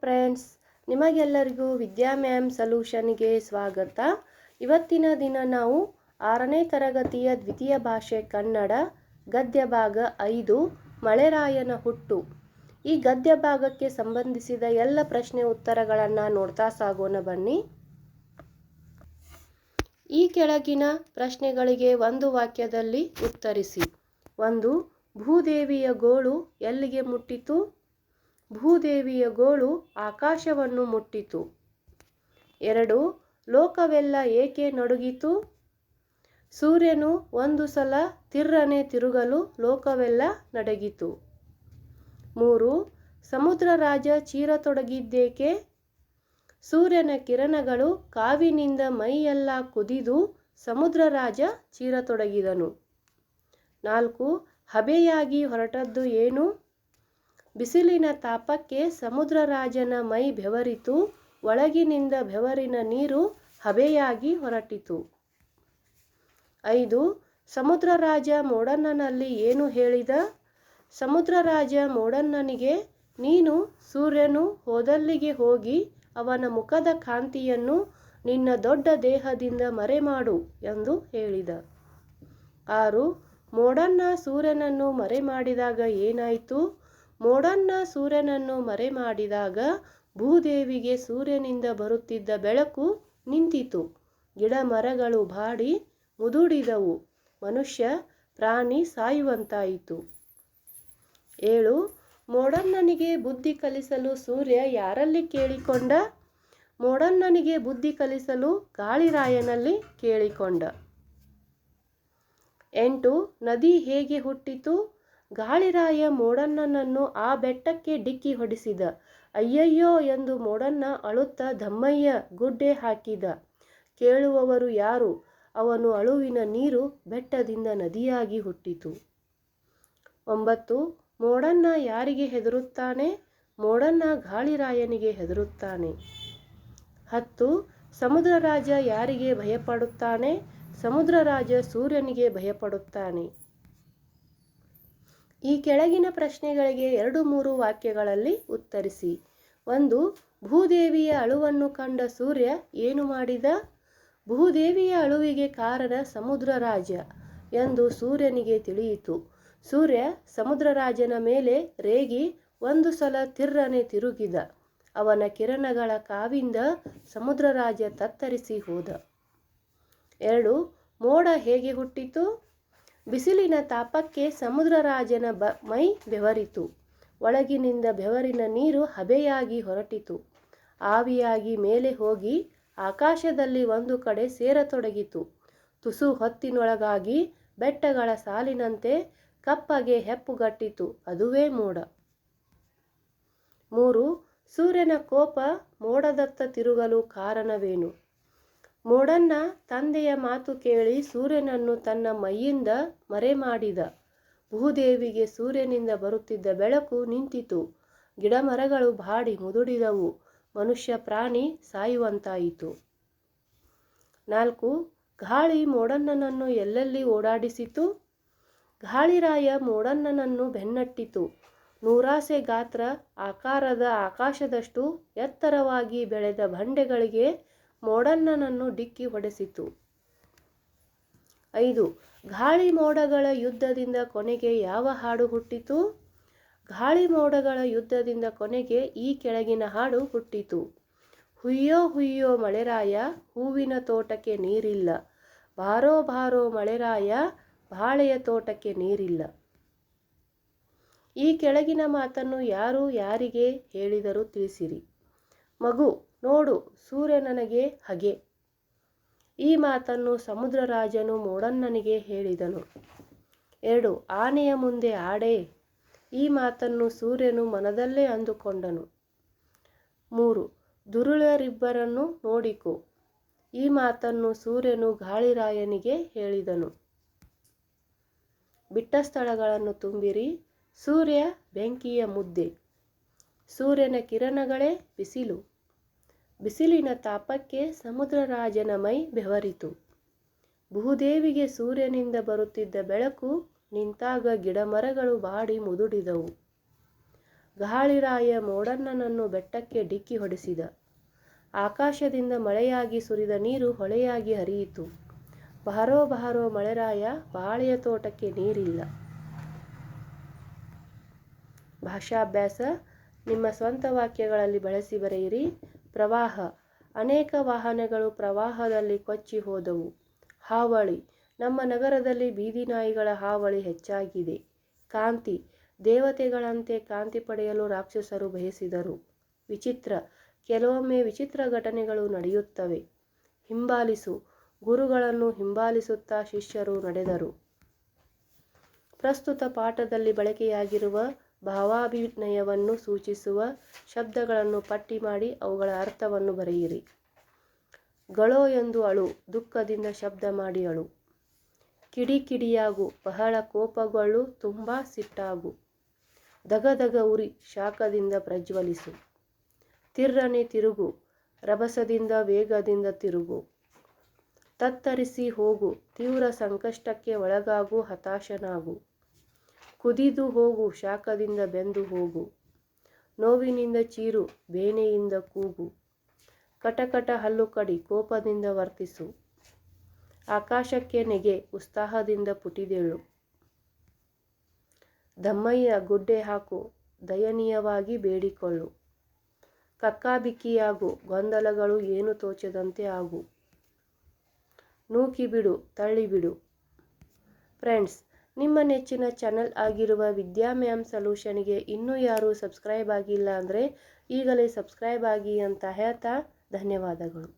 Friends, ನಿಮಗೆಲ್ಲರಿಗೂ ವಿದ್ಯಾ ma'am ಸೊಲ್ಯೂಷನ್ಗೆ ಸ್ವಾಗತ. ಇವತ್ತಿನ ದಿನ ನಾವು ಆರನೇ ತರಗತಿಯ ದ್ವಿತೀಯ ಭಾಷೆ ಕನ್ನಡ, ಗದ್ಯ ಭಾಗ ಐದು, ಮಳೆರಾಯನ ಹುಟ್ಟು. ಈ ಗದ್ಯ ಭಾಗಕ್ಕೆ ಸಂಬಂಧಿಸಿದ ಎಲ್ಲ ಪ್ರಶ್ನೆ ಉತ್ತರಗಳನ್ನು ನೋಡ್ತಾ ಸಾಗೋಣ ಬನ್ನಿ. ಈ ಕೆಳಗಿನ ಪ್ರಶ್ನೆಗಳಿಗೆ ಒಂದು ವಾಕ್ಯದಲ್ಲಿ ಉತ್ತರಿಸಿ. ಒಂದು, ಭೂದೇವಿಯ ಗೋಳು ಎಲ್ಲಿಗೆ ಮುಟ್ಟಿತು? ಭೂದೇವಿಯ ಗೋಳು ಆಕಾಶವನ್ನು ಮುಟ್ಟಿತು. ಎರಡು, ಲೋಕವೆಲ್ಲ ಏಕೆ ನಡುಗಿತು? ಸೂರ್ಯನು ಒಂದು ಸಲ ತಿರ್ರನೆ ತಿರುಗಲು ಲೋಕವೆಲ್ಲ ನಡಗಿತು. ಮೂರು, ಸಮುದ್ರ ರಾಜ ಚೀರತೊಡಗಿದ್ದೇಕೆ? ಸೂರ್ಯನ ಕಿರಣಗಳು ಕಾವಿನಿಂದ ಮೈಯೆಲ್ಲ ಕುದಿದು ಸಮುದ್ರ ರಾಜ ಚೀರತೊಡಗಿದನು. ನಾಲ್ಕು, ಹಬೆಯಾಗಿ ಹೊರಟದ್ದು ಏನು? ಬಿಸಿಲಿನ ತಾಪಕ್ಕೆ ಸಮುದ್ರ ರಾಜನ ಮೈ ಬೆವರಿತು, ಒಳಗಿನಿಂದ ಬೆವರಿನ ನೀರು ಹಬೆಯಾಗಿ ಹೊರಟಿತು. ಐದು, ಸಮುದ್ರ ರಾಜ ಮೋಡಣ್ಣನಲ್ಲಿ ಏನು ಹೇಳಿದ? ಸಮುದ್ರ ರಾಜ ಮೋಡಣ್ಣನಿಗೆ, ನೀನು ಸೂರ್ಯನು ಹೋದಲ್ಲಿಗೆ ಹೋಗಿ ಅವನ ಮುಖದ ಕಾಂತಿಯನ್ನು ನಿನ್ನ ದೊಡ್ಡ ದೇಹದಿಂದ ಮರೆಮಾಡು ಎಂದು ಹೇಳಿದ. ಆರು, ಮೋಡಣ್ಣ ಸೂರ್ಯನನ್ನು ಮರೆ ಮಾಡಿದಾಗ ಏನಾಯಿತು? ಮೋಡಣ್ಣ ಸೂರ್ಯನನ್ನು ಮರೆಮಾಡಿದಾಗ ಭೂದೇವಿಗೆ ಸೂರ್ಯನಿಂದ ಬರುತ್ತಿದ್ದ ಬೆಳಕು ನಿಂತಿತು. ಗಿಡ ಮರಗಳು ಬಾಡಿ ಮುದುಡಿದವು. ಮನುಷ್ಯ, ಪ್ರಾಣಿ ಸಾಯುವಂತಾಯಿತು. ಏಳು ಮೋಡಣ್ಣನಿಗೆ ಬುದ್ಧಿ ಕಲಿಸಲು ಸೂರ್ಯ ಯಾರಲ್ಲಿ ಕೇಳಿಕೊಂಡ? ಮೋಡಣ್ಣನಿಗೆ ಬುದ್ಧಿ ಕಲಿಸಲು ಗಾಳಿರಾಯನಲ್ಲಿ ಕೇಳಿಕೊಂಡ. ಎಂಟು, ನದಿ ಹೇಗೆ ಹುಟ್ಟಿತು? ಗಾಳಿರಾಯ ಮೋಡಣ್ಣನನ್ನು ಆ ಬೆಟ್ಟಕ್ಕೆ ಡಿಕ್ಕಿ ಹೊಡಿಸಿದ. ಅಯ್ಯಯ್ಯೋ ಎಂದು ಮೋಡಣ್ಣ ಅಳುತ್ತಾ ಧಮ್ಮಯ್ಯ ಗುಡ್ಡೆ ಹಾಕಿದ. ಕೇಳುವವರು ಯಾರು? ಅವನು ಅಳುವಿನ ನೀರು ಬೆಟ್ಟದಿಂದ ನದಿಯಾಗಿ ಹುಟ್ಟಿತು. ಒಂಬತ್ತು, ಮೋಡಣ್ಣ ಯಾರಿಗೆ ಹೆದರುತ್ತಾನೆ? ಮೋಡಣ್ಣ ಗಾಳಿರಾಯನಿಗೆ ಹೆದರುತ್ತಾನೆ. ಹತ್ತು ಸಮುದ್ರ ರಾಜ ಯಾರಿಗೆ ಭಯಪಡುತ್ತಾನೆ? ಸಮುದ್ರ ರಾಜ ಸೂರ್ಯನಿಗೆ ಭಯಪಡುತ್ತಾನೆ. ಈ ಕೆಳಗಿನ ಪ್ರಶ್ನೆಗಳಿಗೆ ಎರಡು ಮೂರು ವಾಕ್ಯಗಳಲ್ಲಿ ಉತ್ತರಿಸಿ. ಒಂದು, ಭೂದೇವಿಯ ಅಳುವನ್ನು ಕಂಡ ಸೂರ್ಯ ಏನು ಮಾಡಿದ? ಭೂದೇವಿಯ ಅಳುವಿಗೆ ಕಾರಣ ಸಮುದ್ರ ರಾಜ ಎಂದು ಸೂರ್ಯನಿಗೆ ತಿಳಿಯಿತು. ಸೂರ್ಯ ಸಮುದ್ರ ರಾಜನ ಮೇಲೆ ರೇಗಿ ಒಂದು ಸಲ ತಿರ್ರನೆ ತಿರುಗಿದ. ಅವನ ಕಿರಣಗಳ ಕಾವಿಂದ ಸಮುದ್ರ ರಾಜ ತತ್ತರಿಸಿ ಹೋದ. ಎರಡು, ಮೋಡ ಹೇಗೆ ಹುಟ್ಟಿತು? ಬಿಸಿಲಿನ ತಾಪಕ್ಕೆ ಸಮುದ್ರ ರಾಜನ ಬ ಮೈ ಬೆವರಿತು. ಒಳಗಿನಿಂದ ಬೆವರಿನ ನೀರು ಹಬೆಯಾಗಿ ಹೊರಟಿತು. ಆವಿಯಾಗಿ ಮೇಲೆ ಹೋಗಿ ಆಕಾಶದಲ್ಲಿ ಒಂದು ಕಡೆ ಸೇರತೊಡಗಿತು. ತುಸು ಹೊತ್ತಿನೊಳಗಾಗಿ ಬೆಟ್ಟಗಳ ಸಾಲಿನಂತೆ ಕಪ್ಪಗೆ ಹೆಪ್ಪುಗಟ್ಟಿತು. ಅದುವೇ ಮೋಡ. ಮೂರು, ಸೂರ್ಯನ ಕೋಪ ಮೋಡದತ್ತ ತಿರುಗಲು ಕಾರಣವೇನು? ಮೋಡಣ್ಣ ತಂದೆಯ ಮಾತು ಕೇಳಿ ಸೂರ್ಯನನ್ನು ತನ್ನ ಮೈಯಿಂದ ಮರೆ ಮಾಡಿದ ಭೂದೇವಿಗೆ ಸೂರ್ಯನಿಂದ ಬರುತ್ತಿದ್ದ ಬೆಳಕು ನಿಂತಿತು. ಗಿಡಮರಗಳು ಬಾಡಿ ಮುದುಡಿದವು. ಮನುಷ್ಯ ಪ್ರಾಣಿ ಸಾಯುವಂತಾಯಿತು. ನಾಲ್ಕು, ಗಾಳಿ ಮೋಡಣ್ಣನನ್ನು ಎಲ್ಲೆಲ್ಲಿ ಓಡಾಡಿಸಿತು? ಗಾಳಿರಾಯ ಮೋಡಣ್ಣನನ್ನು ಬೆನ್ನಟ್ಟಿತು. ನೂರಾಸೆ ಗಾತ್ರ ಆಕಾರದ ಆಕಾಶದಷ್ಟು ಎತ್ತರವಾಗಿ ಬೆಳೆದ ಬಂಡೆಗಳಿಗೆ ಮೋಡಣ್ಣನನ್ನು ಡಿಕ್ಕಿ ಹೊಡೆಸಿತು ಐದು, ಗಾಳಿ ಮೋಡಗಳ ಯುದ್ಧದಿಂದ ಕೊನೆಗೆ ಯಾವ ಹಾಡು ಹುಟ್ಟಿತು? ಗಾಳಿ ಮೋಡಗಳ ಯುದ್ಧದಿಂದ ಕೊನೆಗೆ ಈ ಕೆಳಗಿನ ಹಾಡು ಹುಟ್ಟಿತು. ಹುಯ್ಯೋ ಹುಯ್ಯೋ ಮಳೆರಾಯ, ಹೂವಿನ ತೋಟಕ್ಕೆ ನೀರಿಲ್ಲ. ಬಾರೋ ಬಾರೋ ಮಳೆರಾಯ, ಬಾಳೆಯ ತೋಟಕ್ಕೆ ನೀರಿಲ್ಲ. ಈ ಕೆಳಗಿನ ಮಾತನ್ನು ಯಾರು ಯಾರಿಗೆ ಹೇಳಿದರೂ ತಿಳಿಸಿರಿ. ಮಗು, ನೋಡು, ಸೂರ್ಯ ನನಗೆ ಹಗೆ. ಈ ಮಾತನ್ನು ಸಮುದ್ರ ರಾಜನು ಮೋಡಣ್ಣನಿಗೆ ಹೇಳಿದನು. ಎರಡು, ಆನೆಯ ಮುಂದೆ ಆಡೆ. ಈ ಮಾತನ್ನು ಸೂರ್ಯನು ಮನದಲ್ಲೇ ಅಂದುಕೊಂಡನು. ಮೂರು, ದುರುಳರಿಬ್ಬರನ್ನು ನೋಡಿಕೊ. ಈ ಮಾತನ್ನು ಸೂರ್ಯನು ಗಾಳಿರಾಯನಿಗೆ ಹೇಳಿದನು. ಬಿಟ್ಟ ಸ್ಥಳಗಳನ್ನು ತುಂಬಿರಿ. ಸೂರ್ಯ ಬೆಂಕಿಯ ಮುದ್ದೆ. ಸೂರ್ಯನ ಕಿರಣಗಳೇ ಬಿಸಿಲು. ಬಿಸಿಲಿನ ತಾಪಕ್ಕೆ ಸಮುದ್ರ ರಾಜನ ಮೈ ಬೆವರಿತು. ಭೂದೇವಿಗೆ ಸೂರ್ಯನಿಂದ ಬರುತ್ತಿದ್ದ ಬೆಳಕು ನಿಂತಾಗ ಗಿಡಮರಗಳು ಬಾಡಿ ಮುದುಡಿದವು. ಗಾಳಿರಾಯ ಮೋಡಣ್ಣನನ್ನು ಬೆಟ್ಟಕ್ಕೆ ಡಿಕ್ಕಿ ಹೊಡೆಸಿದ. ಆಕಾಶದಿಂದ ಮಳೆಯಾಗಿ ಸುರಿದ ನೀರು ಹೊಳೆಯಾಗಿ ಹರಿಯಿತು. ಬಾರೋ ಬಾರೋ ಮಳೆರಾಯ ಬಾಳೆಯ ತೋಟಕ್ಕೆ ನೀರಿಲ್ಲ. ಭಾಷಾಭ್ಯಾಸ ನಿಮ್ಮ ಸ್ವಂತ ವಾಕ್ಯಗಳಲ್ಲಿ ಬಳಸಿ ಬರೆಯಿರಿ. ಪ್ರವಾಹ. ಅನೇಕ ವಾಹನಗಳು ಪ್ರವಾಹದಲ್ಲಿ ಕೊಚ್ಚಿ ಹೋದವು. ಹಾವಳಿ. ನಮ್ಮ ನಗರದಲ್ಲಿ ಬೀದಿ ನಾಯಿಗಳ ಹಾವಳಿ ಹೆಚ್ಚಾಗಿದೆ. ಕಾಂತಿ. ದೇವತೆಗಳಂತೆ ಕಾಂತಿ ಪಡೆಯಲು ರಾಕ್ಷಸರು ಬಯಸಿದರು. ವಿಚಿತ್ರ. ಕೆಲವೊಮ್ಮೆ ವಿಚಿತ್ರ ಘಟನೆಗಳು ನಡೆಯುತ್ತವೆ. ಹಿಂಬಾಲಿಸು. ಗುರುಗಳನ್ನು ಹಿಂಬಾಲಿಸುತ್ತಾ ಶಿಷ್ಯರು ನಡೆದರು. ಪ್ರಸ್ತುತ ಪಾಠದಲ್ಲಿ ಬಳಕೆಯಾಗಿರುವ ಭಾವಾಭಿನಯವನ್ನು ಸೂಚಿಸುವ ಶಬ್ದಗಳನ್ನು ಪಟ್ಟಿ ಮಾಡಿ ಅವುಗಳ ಅರ್ಥವನ್ನು ಬರೆಯಿರಿ. ಗಳೋ ಎಂದು ಅಳು, ದುಃಖದಿಂದ ಶಬ್ದ ಮಾಡಿ ಅಳು. ಕಿಡಿಕಿಡಿಯಾಗು, ಬಹಳ ಕೋಪಗಳು ತುಂಬ ಸಿಟ್ಟಾಗು. ದಗದಗ ಉರಿ, ಶಾಖದಿಂದ ಪ್ರಜ್ವಲಿಸು. ತಿರ್ರನೆ ತಿರುಗು, ರಭಸದಿಂದ ವೇಗದಿಂದ ತಿರುಗು. ತತ್ತರಿಸಿ ಹೋಗು, ತೀವ್ರ ಸಂಕಷ್ಟಕ್ಕೆ ಒಳಗಾಗು, ಹತಾಶನಾಗು. ಕುದಿದು ಹೋಗು, ಶಾಖದಿಂದ ಬೆಂದು ಹೋಗು. ನೋವಿನಿಂದ ಚೀರು, ಬೇನೆಯಿಂದ ಕೂಗು. ಕಟಕಟ ಹಲ್ಲು ಕಡಿ, ಕೋಪದಿಂದ ವರ್ತಿಸು. ಆಕಾಶಕ್ಕೆ ನೆಗೆ, ಉತ್ಸಾಹದಿಂದ ಪುಟಿದೇಳು. ದಮ್ಮಯ್ಯ ಗುಡ್ಡೆ ಹಾಕು, ದಯನೀಯವಾಗಿ ಬೇಡಿಕೊಳ್ಳು. ಕಕ್ಕಾಬಿಕ್ಕಿಯಾಗು, ಗೊಂದಲಗಳು ಏನು ತೋಚದಂತೆ ಆಗು. ನೂಕಿಬಿಡು, ತಳ್ಳಿಬಿಡು. ಫ್ರೆಂಡ್ಸ್ ನಿಮ್ಮ ನೆಚ್ಚಿನ ಚಾನಲ್ ಆಗಿರುವ ವಿದ್ಯಾ ಮ್ಯಾಮ್ ಸೊಲ್ಯೂಷನ್ಗೆ ಇನ್ನೂ ಯಾರೂ ಸಬ್ಸ್ಕ್ರೈಬ್ ಆಗಿಲ್ಲ ಅಂದರೆ ಈಗಲೇ ಸಬ್ಸ್ಕ್ರೈಬ್ ಆಗಿ ಅಂತ ಹೇಳ್ತಾ ಧನ್ಯವಾದಗಳು.